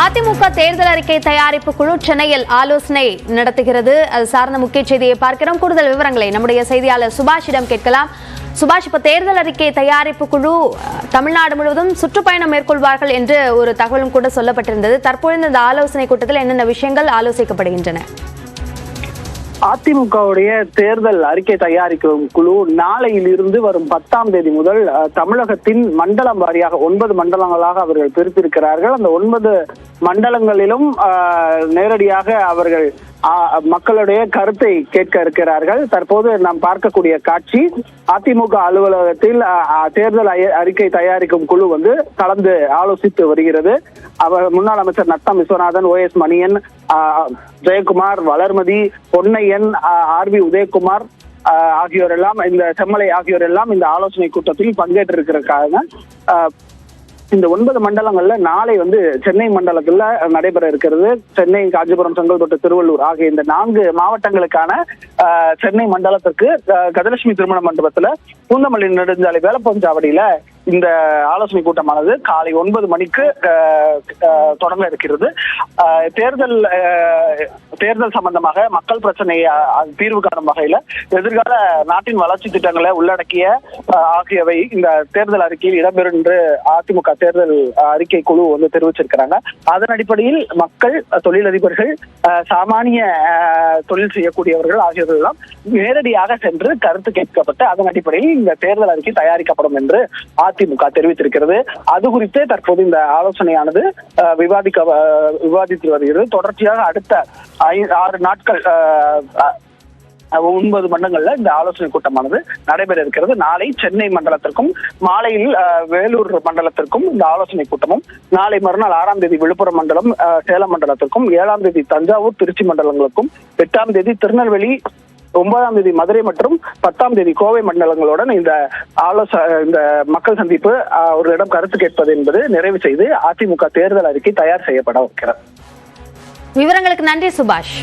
அதிமுக தேர்தல் அறிக்கை தயாரிப்பு குழு சென்னையில் ஆலோசனை நடத்துகிறது. அது சார்ந்த முக்கிய செய்தியை பார்க்கிறோம். கூடுதல் விவரங்களை நம்முடைய செய்தியாளர் சுபாஷிடம் கேட்கலாம். சுபாஷ் இப்ப தேர்தல் அறிக்கை தயாரிப்பு குழு தமிழ்நாடு முழுவதும் சுற்றுப்பயணம் மேற்கொள்வார்கள் என்று ஒரு தகவலும் கூட சொல்லப்பட்டிருந்தது. தற்பொழுது இந்த ஆலோசனை கூட்டத்தில் என்னென்ன விஷயங்கள் ஆலோசிக்கப்படுகின்றன? அதிமுகவுடைய தேர்தல் அறிக்கை தயாரிக்கும் குழு நாளையிலிருந்து வரும் பத்தாம் தேதி முதல் தமிழகத்தின் மண்டலம் வாரியாக ஒன்பது மண்டலங்களாக அவர்கள் பிரித்திருக்கிறார்கள். அந்த ஒன்பது மண்டலங்களிலும் நேரடியாக அவர்கள் மக்களுடைய கருத்தை கேட்க இருக்கிறார்கள். தற்போது நாம் பார்க்கக்கூடிய காட்சி அதிமுக அலுவலகத்தில் தேர்தல் அறிக்கை தயாரிக்கும் குழு வந்து கலந்து ஆலோசித்து வருகிறது. அவர் முன்னாள் அமைச்சர் நத்தம் விஸ்வநாதன் ஓ எஸ் மணியன் ஆஹ், ஜெயக்குமார் வளர்மதி பொன்னையன் ஆர் வி உதயகுமார் ஆஹ், ஆகியோர் எல்லாம் இந்த செம்மலை ஆகியோர் எல்லாம் இந்த ஆலோசனை கூட்டத்தில் பங்கேற்றிருக்கிறாங்க ஆஹ், இந்த ஒன்பது மண்டலங்கள்ல நாளை வந்து சென்னை மண்டலத்துல நடைபெற இருக்கிறது. சென்னை காஞ்சிபுரம் செங்கல்பட்டு திருவள்ளூர் ஆகிய இந்த நான்கு மாவட்டங்களுக்கான ஆஹ், சென்னை மண்டலத்திற்கு கஜலட்சுமி திருமண மண்டபத்துல பூந்தமல்லி நெடுஞ்சாலை வேலப்பஞ்சாவடியில இந்த ஆலோசனை கூட்டமானது காலை ஒன்பது மணிக்கு தொடங்க இருக்கிறது. தேர்தல் தேர்தல் சம்பந்தமாக மக்கள் பிரச்சனையை தீர்வு காணும் வகையில எதிர்கால நாட்டின் வளர்ச்சி திட்டங்களை உள்ளடக்கிய ஆகியவை இந்த தேர்தல் அறிக்கையில் இடம்பெறும் என்று அதிமுக தேர்தல் அறிக்கை குழு வந்து தெரிவிச்சிருக்கிறாங்க. அதன் அடிப்படையில் மக்கள் தொழிலதிபர்கள் சாமானிய தொழில் செய்யக்கூடியவர்கள் ஆகியோர்கள் எல்லாம் நேரடியாக சென்று கருத்து கேட்கப்பட்டு அதன் அடிப்படையில் இந்த தேர்தல் அறிக்கை தயாரிக்கப்படும் என்று அதிமுக தெரிவித்திருக்கிறது. அது குறித்து தற்போது இந்த ஆலோசனையானது விவாதிக்க விவாதித்து வருகிறது. தொடர்ச்சியாக அடுத்த ஆறு நாட்கள் ஒன்பது மண்டலங்கள்ல இந்த ஆலோசனை கூட்டமானது நடைபெற இருக்கிறது. நாளை சென்னை மண்டலத்திற்கும் மாலையில் வேலூர் மண்டலத்திற்கும் இந்த ஆலோசனை கூட்டமும் நாளை மறுநாள் ஆறாம் தேதி விழுப்புரம் மண்டலம் சேலம் மண்டலத்திற்கும் ஏழாம் தேதி தஞ்சாவூர் திருச்சி மண்டலங்களுக்கும் எட்டாம் தேதி திருநெல்வேலி ஒன்பதாம் தேதி மதுரை மற்றும் பத்தாம் தேதி கோவை மண்டலங்களுடன் இந்த ஆலோச இந்த மக்கள் சந்திப்பு ஆஹ், ஒரு இடம் கருத்து கேட்பது என்பது நிறைவு செய்து அதிமுக தேர்தல் அறிக்கை தயார் செய்யப்பட இருக்கிறது விவரங்களுக்கு நன்றி சுபாஷ்.